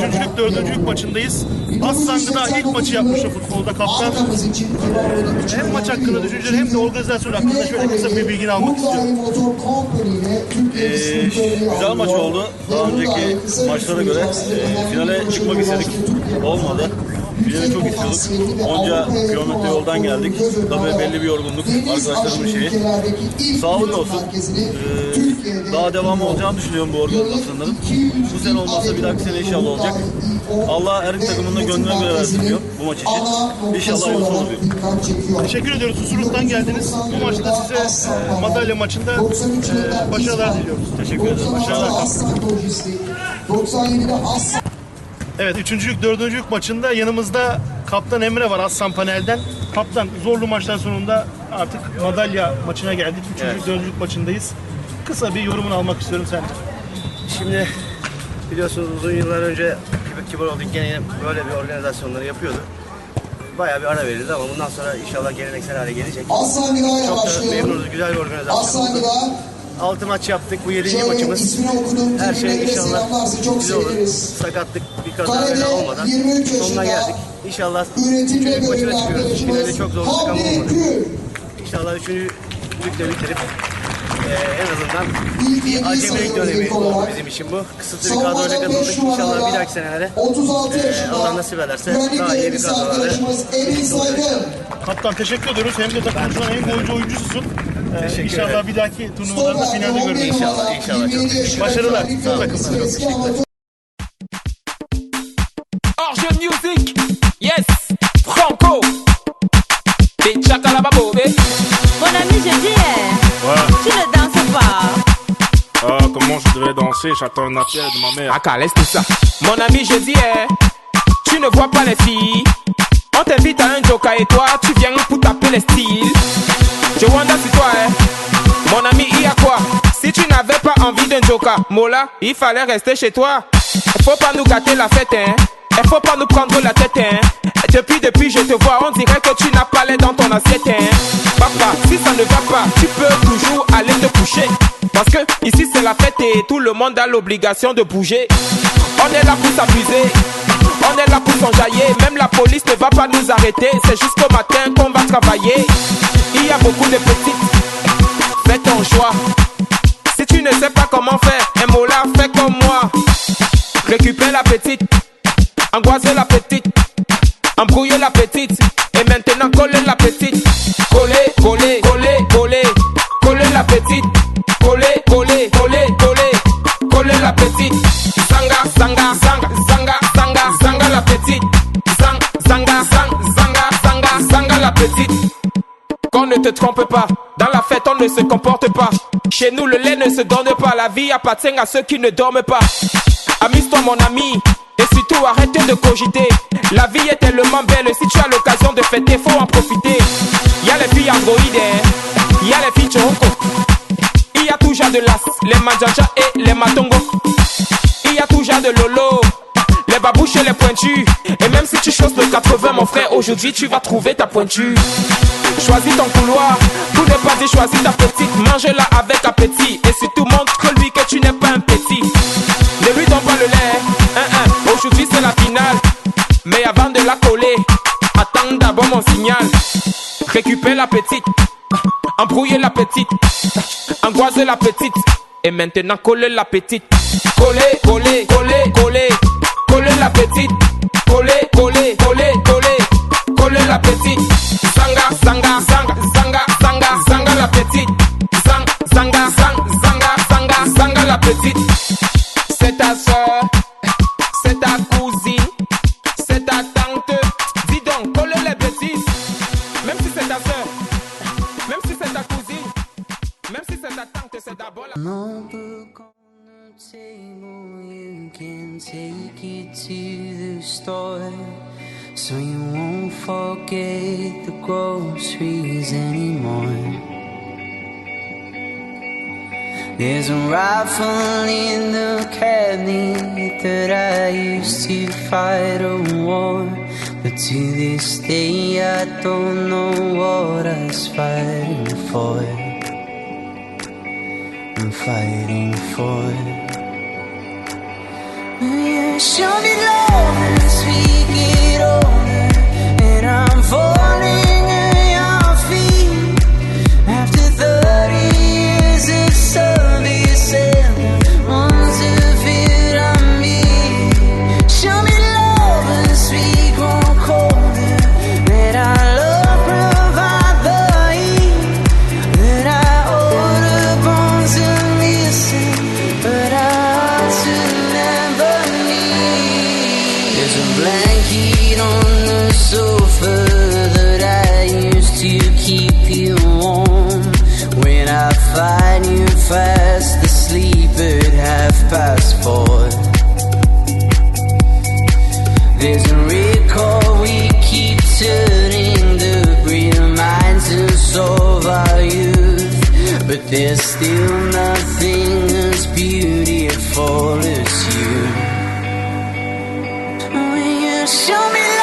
üçüncülük, dördüncülük maçındayız. Aslan ilk maçı yapmıştı futbolda kaptan. Hem maç hakkında düşünceleri hem de organizasyon hakkında şöyle kısa bir bilgini almak istiyorum. Ee, güzel maç oldu. Daha önceki maçlara göre e, finale çıkmak istedik. Olmadı. Finale çok istiyorduk. Onca kilometre yoldan geldik. Tabii belli bir yorgunluk. Arkadaşlarımın şeyi. Sağlık olsun. Ee, daha devamı olacağını düşünüyorum bu organizasyonların. Bu sene olmazsa bir dahaki sene inşallah olacak. Allah her takımın da gönlüne göre versin diyor bu maç için. İnşallah hayırlısı olur diyor. Teşekkür ediyoruz. Susurluk'tan geldiniz. Bu maçta size e, madalya maçında e, başarılar diliyoruz. Teşekkür ederim. Başarılar. Aslan Lojistik. 97'de Aslan Evet, üçüncülük, dördüncülük maçında yanımızda Kaptan Emre var Aslan Panel'den. Kaptan, zorlu maçlar sonunda artık madalya maçına geldik. Üçüncülük, Evet. dördüncülük maçındayız. Kısa bir yorumunu almak istiyorum senden. Şimdi biliyorsunuz uzun yıllar önce Kibar, olduk gene böyle bir organizasyonları yapıyordu. Bayağı bir ara verildi ama bundan sonra inşallah geleneksel hale gelecek. Aslan Gıda'yla Çok da başlıyor. memnunuz. Güzel bir organizasyon. Aslan oldu. Gıda. Altı maç yaptık. Bu yedinci Şöyle maçımız. ismini okudum. Her şey inşallah çok güzel olur. seviniriz. Sakatlık bir kaza Kalede olmadan 23 sonuna yaşında geldik. İnşallah Üretimde üçüncü maçına görevli çıkıyoruz. Arkadaşımız çok zorluk ama Hamdi olmadı. Gül. İnşallah üçüncü lükle bitirip e, en azından bir acemilik dönemi oldu bizim için bu. Kısıtlı bir kadroyla katıldık. İnşallah bir dahaki senelere 36 e, ee, Allah nasip ederse daha iyi bir kadrolarla birlikte. Kaptan teşekkür ediyoruz. Hem de takımımızın en golcü oyuncususun. Ee, inşallah bir dahaki turnuvalarda finalde görürüz. İnşallah, inşallah. Başarılar. Sağ olun. Teşekkürler. Arjun Music, yes, Franco, Big Chaka la Mon ami, je dis. J'attends un appel de ma mère. Aka, laisse tout ça. Mon ami, je dis, eh, tu ne vois pas les filles. On t'invite à un joker et toi, tu viens pour taper les styles. Je wonder si toi, eh, mon ami, il y a quoi? Si tu n'avais pas envie d'un joker, Mola, il fallait rester chez toi. Faut pas nous gâter la fête, hein. Faut pas nous prendre la tête, hein. Depuis, depuis, je te vois, on dirait que tu n'as pas l'air dans ton assiette, hein. Papa, si ça ne va pas, tu peux toujours. Parce que ici c'est la fête et tout le monde a l'obligation de bouger. On est là pour s'amuser, on est là pour s'enjailler. Même la police ne va pas nous arrêter, c'est jusqu'au matin qu'on va travailler. Il y a beaucoup de petites, fais ton choix. Si tu ne sais pas comment faire, un mot là, fais comme moi. Récupère la petite, angoisser la petite, embrouiller la petite, et maintenant coller la Qu'on ne te trompe pas, dans la fête on ne se comporte pas. Chez nous le lait ne se donne pas, la vie appartient à ceux qui ne dorment pas. Amuse-toi mon ami, et surtout arrête de cogiter. La vie est tellement belle, si tu as l'occasion de fêter, faut en profiter. Y a les filles androïdes, hein. y a les filles choco. Il y a toujours de l'as, les manjaja et les matongo. Il y a toujours de lolo, les babouches et les pointus. Et même si tu choses le 80, mon frère, aujourd'hui tu vas trouver ta pointure. Choisis ton couloir, tout n'est pas dit, choisis ta petite. Mange-la avec appétit. Et surtout montre-lui que tu n'es pas un petit. Ne lui donne pas le lait, aujourd'hui c'est la finale. Mais avant de la coller, attends d'abord mon signal. Récupère la petite, embrouiller la petite, angoiser la petite. Et maintenant coller la petite. Coller, coller, coller, coller, coller la petite. Coller, coller, coller, coller, zanga, zang, zanga, zanga, zanga la petite. C'est ta soeur, c'est ta cousine, c'est ta tante. Dis donc, coller les bêtises. Même si c'est ta soeur, même si c'est ta cousine, même si c'est ta tante, c'est d'abord la. So you won't forget the groceries anymore. There's a rifle in the cabinet that I used to fight a war. But to this day, I don't know what I was fighting for. I'm fighting for. You're Show me love as we get older, there's still nothing as beautiful as show me